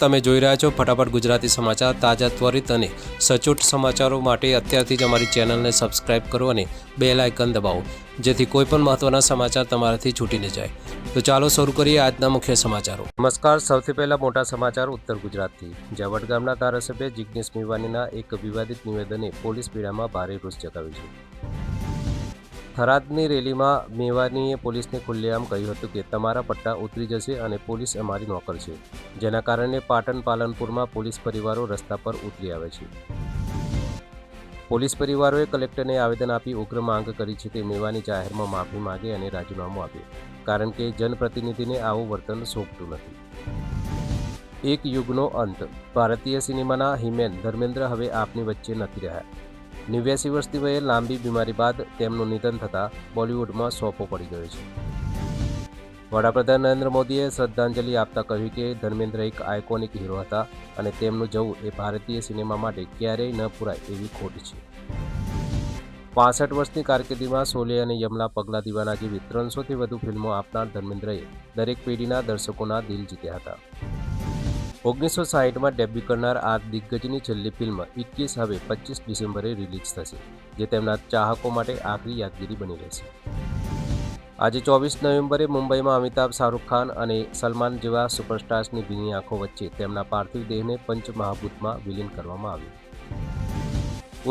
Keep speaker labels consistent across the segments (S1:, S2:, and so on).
S1: તમે જોઈ રહ્યા છો ફટાફટ ગુજરાતી સમાચાર તાજા ત્વરિત અને સચોટ સમાચારો માટે અત્યારથી જ અમારી ચેનલને સબસ્ક્રાઇબ કરો અને બેલ આઇકન દબાવો, જેથી કોઈપણ મહત્વના સમાચાર તમારાથી છૂટી ન જાય. તો ચાલો શરૂ કરીએ આજના મુખ્ય સમાચારો. નમસ્કાર, સૌથી પહેલા મોટા સમાચાર ઉત્તર ગુજરાતથી. જ્યાં વડગામના ધારાસભ્ય જિજ્ઞેશ મેવાનીના એક વિવાદિત નિવેદને પોલીસ પીડામાં ભારે રોષ જગાવ્યું છે. થરાદની રેલીમાં મેવાનીએ પોલીસને ખુલ્લેઆમ કહ્યું હતું કે તમારા પટ્ટા ઉતરી જશે અને પોલીસ અમારી નોકર છે, જેના કારણે પાટણ પાલનપુરમાં પોલીસ પરિવારો રસ્તા પર ઉતરી આવે છે. પોલીસ પરિવારોએ કલેક્ટરને આવેદન આપી ઉગ્ર માંગ કરી છે કે મેવાની જાહેરમાં માફી માગે અને રાજીનામું આપે, કારણ કે જનપ્રતિનિધિને આવું વર્તન સોંપતું નથી. એક યુગનો અંત, ભારતીય સિનેમાના હિમેન ધર્મેન્દ્ર હવે આપની વચ્ચે નથી રહ્યા. નેવ્યાસી વર્ષની વયે લાંબી બીમારી બાદ તેમનું નિધન થતાં બોલિવૂડમાં સોંપો પડી ગયો છે. વડાપ્રધાન નરેન્દ્ર મોદીએ શ્રદ્ધાંજલિ આપતા કહ્યું કે ધર્મેન્દ્ર એક આઇકોનિક હીરો હતા અને તેમનું જવું એ ભારતીય સિનેમા માટે ક્યારેય ન પૂરાય એવી ખોટ છે. પાસઠ વર્ષની કારકિર્દીમાં શોલે અને યમલા પગલા દીવાના જેવી ત્રણસોથી વધુ ફિલ્મો આપનાર ધર્મેન્દ્રએ દરેક પેઢીના દર્શકોના દિલ જીત્યા હતા. ઓગણીસો સાહીઠમાં ડેબ્યુ કરનાર આ દિગ્ગજની છેલ્લી ફિલ્મ ઇક્કીસ હવે પચીસ ડિસેમ્બરે રિલીઝ થશે, જે તેમના ચાહકો માટે આખરી યાદગીરી બની રહેશે. આજે ચોવીસ નવેમ્બરે મુંબઈમાં અમિતાભ શાહરૂખ ખાન અને સલમાન જેવા સુપરસ્ટાર્સની ભીની આંખો વચ્ચે તેમના પાર્થિવ દેહને પંચમહાભૂતમાં વિલીન કરવામાં આવ્યું.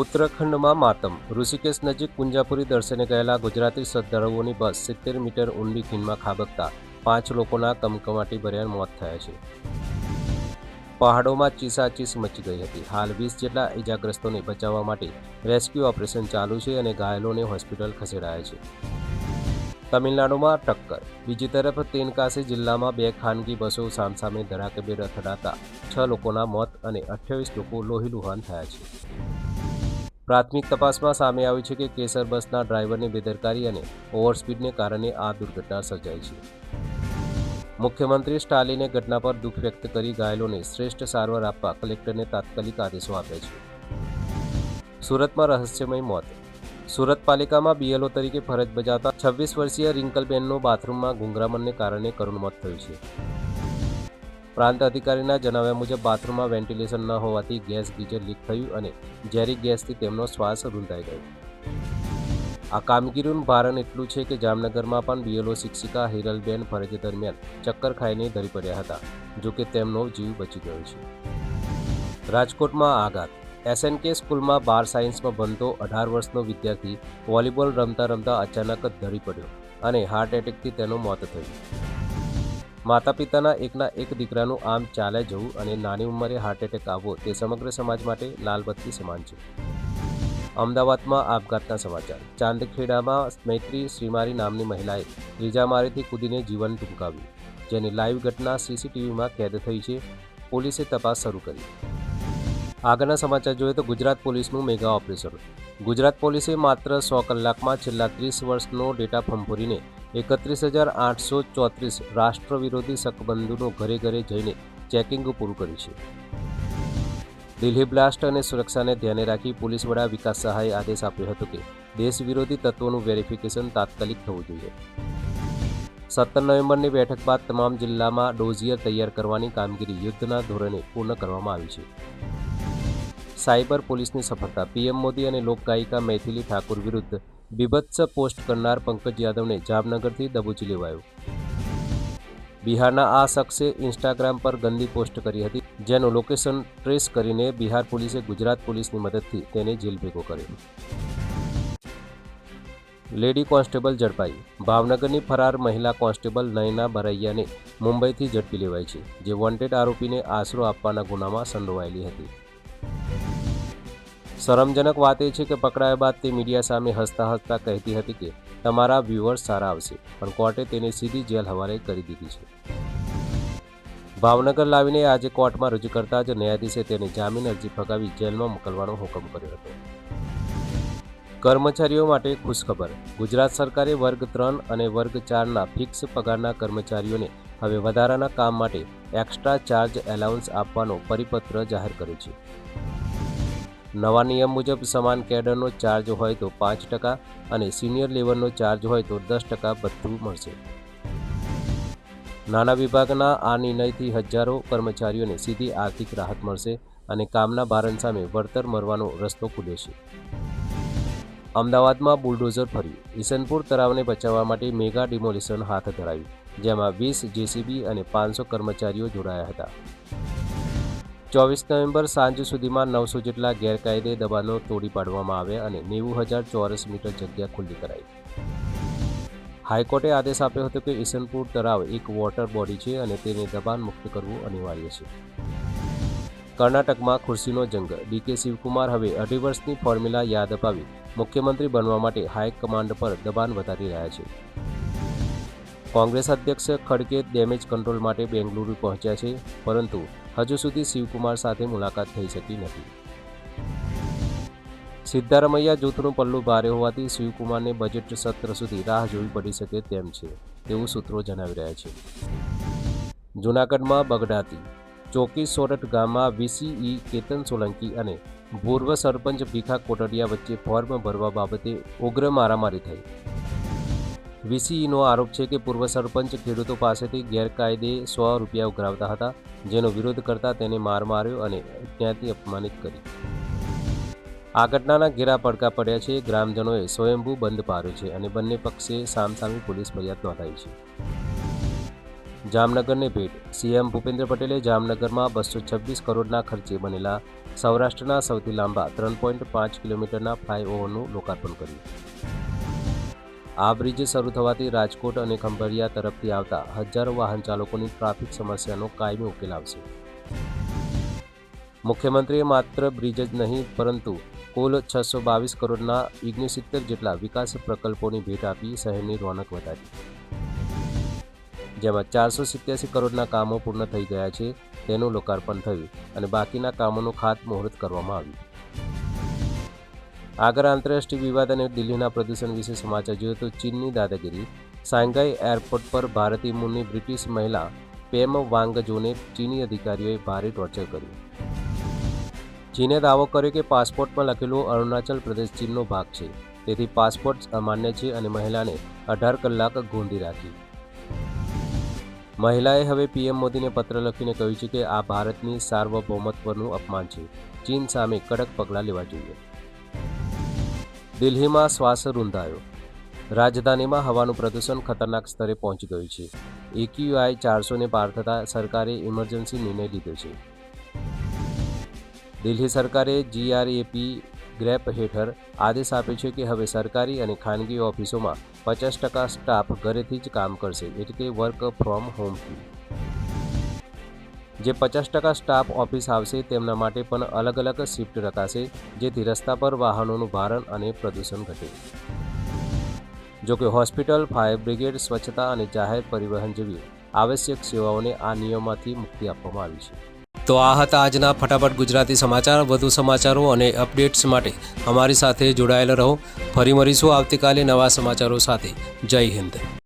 S1: ઉત્તરાખંડમાં માતમ, ઋષિકેશ નજીક કુંજાપુરી દર્શને ગયેલા ગુજરાતી શ્રદ્ધાળુઓની બસ સિત્તેર મીટર ઊંડી ખીણમાં ખાબકતા પાંચ લોકોના કમકમાટી ભર્યા મોત થયા છે. પહાડોમાં ચીસાચીસ મચી ગઈ હતી. હાલ વીસ જેટલા ઇજાગ્રસ્તોને બચાવવા માટે રેસ્ક્યુ ઓપરેશન ચાલુ છે અને ઘાયલોને હોસ્પિટલ ખસેડાયા છે. તમિલનાડુમાં ટક્કર. બીજી તરફ તેનકાસી જિલ્લામાં બે ખાનગી બસો સામસામે ધડાકેબેર અથડાતા છ લોકોના મોત અને અઠ્યાવીસ લોકો લોહીલુહાન થયા છે. પ્રાથમિક તપાસમાં સામે આવ્યું છે કે કેસર બસના ડ્રાઈવરની બેદરકારી અને ઓવરસ્પીડને કારણે આ દુર્ઘટના સર્જાઈ છે. મુખ્યમંત્રી સ્ટાલિને ઘટના પર દુઃખ વ્યક્ત કરી ઘાયલોને શ્રેષ્ઠ સારવાર આપવા કલેક્ટરને તાત્કાલિક આદેશો આપ્યા છે. સુરતમાં રહસ્યમય મોત. સુરત પાલિકામાં બીએલઓ તરીકે ફરજ બજાવતા છવ્વીસ વર્ષીય રિંકલબેનનું બાથરૂમમાં ગુંગરામણને કારણે કરુણ મોત થયું છે. પ્રાંત અધિકારીના જણાવ્યા મુજબ બાથરૂમમાં વેન્ટિલેશન ન હોવાથી ગેસ ગીઝર લીક થયું અને ઝેરી ગેસથી તેમનો શ્વાસ રૂંધાઈ ગયો. આ કામગીરીનું ભારણ એટલું છે કે જામનગરમાં પણ બીએલઓ શિક્ષિકા હિરલબેન ફરજ દરમિયાન ચક્કર ખાઈને ધરી પડ્યા હતા, જો કે તેમનો જીવ બચી ગયો છે. રાજકોટમાં આઘાત. એસએનકે સ્કૂલમાં બાર સાયન્સમાં બનતો અઢાર વર્ષનો વિદ્યાર્થી વોલીબોલ રમતા રમતા અચાનક જ ધરી પડ્યો અને હાર્ટ એટેકથી તેનું મોત થયું. માતા પિતાના એકના એક દીકરાનું આમ ચાલે જવું અને નાની ઉંમરે હાર્ટ એટેક આવવો તે સમગ્ર સમાજ માટે લાલબત્તી સમાન છે. અમદાવાદમાં આપઘાતના સમાચાર. ચાંદખેડામાં મૈત્રી શ્રીમારી નામની મહિલાએ ત્રીજામાળેથી કૂદીને જીવન ટૂંકાવ્યું, જેની લાઈવ ઘટના સીસીટીવીમાં કેદ થઈ છે. પોલીસે તપાસ શરૂ કરી. આગળના સમાચાર જોઈએ તો ગુજરાત પોલીસનું મેગા ઓપરેશન. ગુજરાત પોલીસે માત્ર સો કલાકમાં છેલ્લા ત્રીસ વર્ષનો ડેટા ફંફોરીને એકત્રીસ હજાર આઠસો ચોત્રીસ રાષ્ટ્ર વિરોધી શકબંધુનો ઘરે ઘરે જઈને ચેકિંગ પૂરું કર્યું છે. દિલ્હી બ્લાસ્ટ અને સુરક્ષાને ધ્યાને રાખી પોલીસ વડા વિકાસ સહાયે આદેશ આપ્યો હતો કે દેશ વિરોધી તત્વોનું વેરિફિકેશન તાત્કાલિક થવું જોઈએ. સત્તર નવેમ્બરની બેઠક બાદ તમામ જિલ્લામાં ડોઝિયર તૈયાર કરવાની કામગીરી યુદ્ધના ધોરણે પૂર્ણ કરવામાં આવી છે. સાયબર પોલીસની સફળતા, પીએમ મોદી અને લોકગાયિકા મૈથિલી ઠાકુર વિરુદ્ધ બીભત્સ પોસ્ટ કરનાર પંકજ યાદવને જામનગરથી દબોચી લેવાયો. બિહારના આ શખ્સે ઇન્સ્ટાગ્રામ પર ગંદી પોસ્ટ કરી હતી, જેનું લોકેશન ટ્રેસ કરીને બિહાર પોલીસે ગુજરાત પોલીસની મદદથી તેને જેલ ભેગો કર્યો. લેડી કોન્સ્ટેબલ ઝડપાઈ. ભાવનગરની ફરાર મહિલા કોન્સ્ટેબલ નયના બરૈયાને મુંબઈથી ઝડપી લેવાઈ છે, જે વોન્ટેડ આરોપીને આશરો આપવાના ગુનામાં સંડોવાયેલી હતી. શરમજનક વાત એ છે કે પકડાયા બાદ તે મીડિયા સામે હસતા હસતા કહેતી હતી કે તમારા વ્યુઅર્સ સારા આવશે. પણ કોર્ટે તેને સીધી જેલ હવાલે કરી દીધી છે. ભાવનગર લાવીને આજે કોર્ટમાં રજૂ કરતા જ ન્યાયાધીશે તેને જામીન અરજી ફગાવી જેલમાં મોકલવાનો હુકમ કર્યો હતો. કર્મચારીઓ માટે ખુશખબર. ગુજરાત સરકારે વર્ગ ત્રણ અને વર્ગ ચારના ફિક્સ પગારના કર્મચારીઓને હવે વધારાના કામ માટે એક્સ્ટ્રા ચાર્જ એલાઉન્સ આપવાનો પરિપત્ર જાહેર કર્યો છે. નવા નિયમ મુજબ સમાન કેડરનો ચાર્જ હોય તો પાંચ ટકા અને સિનિયર લેવલનો ચાર્જ હોય તો દસ ટકા બધું મળશે. નાના વિભાગના આ નિર્ણયથી હજારો કર્મચારીઓને સીધી આર્થિક રાહત મળશે અને કામના ભારણ સામે વળતર મળવાનો રસ્તો ખુલ્યો છે. અમદાવાદમાં બુલડોઝર ફર્યું. ઈસનપુર તળાવને બચાવવા માટે મેગા ડિમોલિશન હાથ ધરાયું, જેમાં વીસ જેસીબી અને પાંચસો કર્મચારીઓ જોડાયા હતા. ચોવીસ નવેમ્બર સાંજ સુધીમાં નવસો જેટલા ગેરકાયદે દબાણો તોડી પાડવામાં આવ્યા અને નેવું હજાર ચોરસ મીટર જગ્યા ખુલ્લી કરાઈ. હાઈકોર્ટે આદેશ આપ્યો હતો કે ઈસનપુર તળાવ એક વોટર બોડી છે અને તેને દબાણ મુક્ત કરવું અનિવાર્ય છે. કર્ણાટકમાં ખુરશીનો જંગ. ડીકે શિવકુમાર હવે અઢી વર્ષની ફોર્મ્યુલા યાદ અપાવી મુખ્યમંત્રી બનવા માટે હાઈકમાન્ડ પર દબાણ વધારી રહ્યા છે. કોંગ્રેસ અધ્યક્ષ ખડકે ડેમેજ કંટ્રોલ માટે બેંગલુરુ પહોંચ્યા છે, પરંતુ હજુ સુધી શિવકુમાર સાથે મુલાકાત થઈ શકી નથી. સિદ્ધારમૈયા જૂથનું પલ્લું ભારે હોવાથી શિવકુમારને બજેટ સત્ર સુધી રાહ જોવી પડી શકે તેમ છે, તેવું સૂત્રો જણાવી રહ્યા છે. જૂનાગઢમાં બગડાતી ચોકી સોરઠ ગામમાં વીસીઈ કેતન સોલંકી અને પૂર્વ સરપંચ ભીખા કોટડિયા વચ્ચે ફોર્મ ભરવા બાબતે ઉગ્ર મારામારી થઈ. વીસીઈનો આરોપ છે કે પૂર્વ સરપંચ ખેડૂતો પાસેથી ગેરકાયદે સો રૂપિયા ઉઘરાવતા હતા. જેનો વિરોધ કરતા તેને માર માર્યો અને ત્યાંથી અપમાનિત કરી. આ ઘટનાના ઘેરા પડકા પડ્યા છે. ગ્રામજનોએ સ્વયંભૂ બંધ પાડ્યો છે અને બંને પક્ષે સામસામી પોલીસ ફરિયાદ નોંધાઈ છે. જામનગરને ભેટ. સીએમ ભૂપેન્દ્ર પટેલે જામનગરમાં બસો છવ્વીસ કરોડના ખર્ચે બનેલા સૌરાષ્ટ્રના સૌથી લાંબા ત્રણ પોઈન્ટ પાંચ કિલોમીટરના ફ્લાયઓવરનું લોકાર્પણ કર્યું. આ બ્રિજ શરૂ થવાથી રાજકોટ અને ખંભાળિયા તરફથી આવતા હજારો વાહન ચાલકોની ટ્રાફિક સમસ્યાનો કાયમી ઉકેલ આવશે. મુખ્યમંત્રીએ માત્ર બ્રિજ જ નહીં, પરંતુ કુલ છસો બાવીસ કરોડના ઓગણસિત્તેર જેટલા વિકાસ પ્રકલ્પોની ભેટ આપી શહેરની રોનક વધારી. જેમાં ચારસો સિત્યાસી કરોડના કામો પૂર્ણ થઈ ગયા છે, તેનું લોકાર્પણ થયું અને બાકીના કામોનું ખાતમુહૂર્ત કરવામાં આવ્યું. આગળ આંતરરાષ્ટ્રીય વિવાદ અને દિલ્હીના પ્રદૂષણ વિશે સમાચાર જોઈએ તો ચીનની દાદાગીરી. સાંઘાઈ એરપોર્ટ પર ભારતીય મૂળની બ્રિટિશ મહિલા પેમ વાંગજોને ચીની અધિકારીઓએ ભારે ટોર્ચર કર્યું. ચીને દાવો કર્યો કે પાસપોર્ટમાં લખેલું અરુણાચલ પ્રદેશ ચીનનો ભાગ છે. તેથી પાસપોર્ટ અમાન્ય છે અને મહિલાને અઢાર કલાક ગોંધી રાખી. મહિલાએ હવે પીએમ મોદીને પત્ર લખીને કહ્યું છે કે આ ભારતની સાર્વભૌમત્વનું અપમાન છે. ચીન સામે કડક પગલાં લેવા જોઈએ. દિલ્હીમાં શ્વાસ રૂંધાયો. રાજધાનીમાં હવાનું પ્રદૂષણ ખતરનાક સ્તરે પહોંચી ગયું છે. એક્યુઆઈ ચારસોને પાર થતાં સરકારે ઇમરજન્સી નિર્ણય લીધો છે. દિલ્હી સરકારે જીઆરએપી ગ્રેપ હેઠળ આદેશ આપ્યો છે કે હવે સરકારી અને ખાનગી ઓફિસોમાં પચાસ ટકા સ્ટાફ ઘરેથી જ કામ કરશે એટલે કે વર્ક ફ્રોમ હોમથી જે પચાસ ટકા સ્ટાફ ઓફિસ આવશે તેમના માટે પણ અલગ અલગ શિફ્ટ રખાશે, જેથી રસ્તા પર વાહનોનું ભારણ અને પ્રદૂષણ ઘટે. જોકે હોસ્પિટલ, ફાયર બ્રિગેડ, સ્વચ્છતા અને જાહેર પરિવહન જેવી આવશ્યક સેવાઓને આ નિયમમાંથી મુક્તિ આપવામાં આવી છે. તો આ હતા આજના ફટાફટ ગુજરાતી સમાચાર. વધુ સમાચારો અને અપડેટ્સ માટે અમારી સાથે જોડાયેલા રહો. ફરી મળીશું આવતીકાલે નવા સમાચારો સાથે. જય હિન્દ.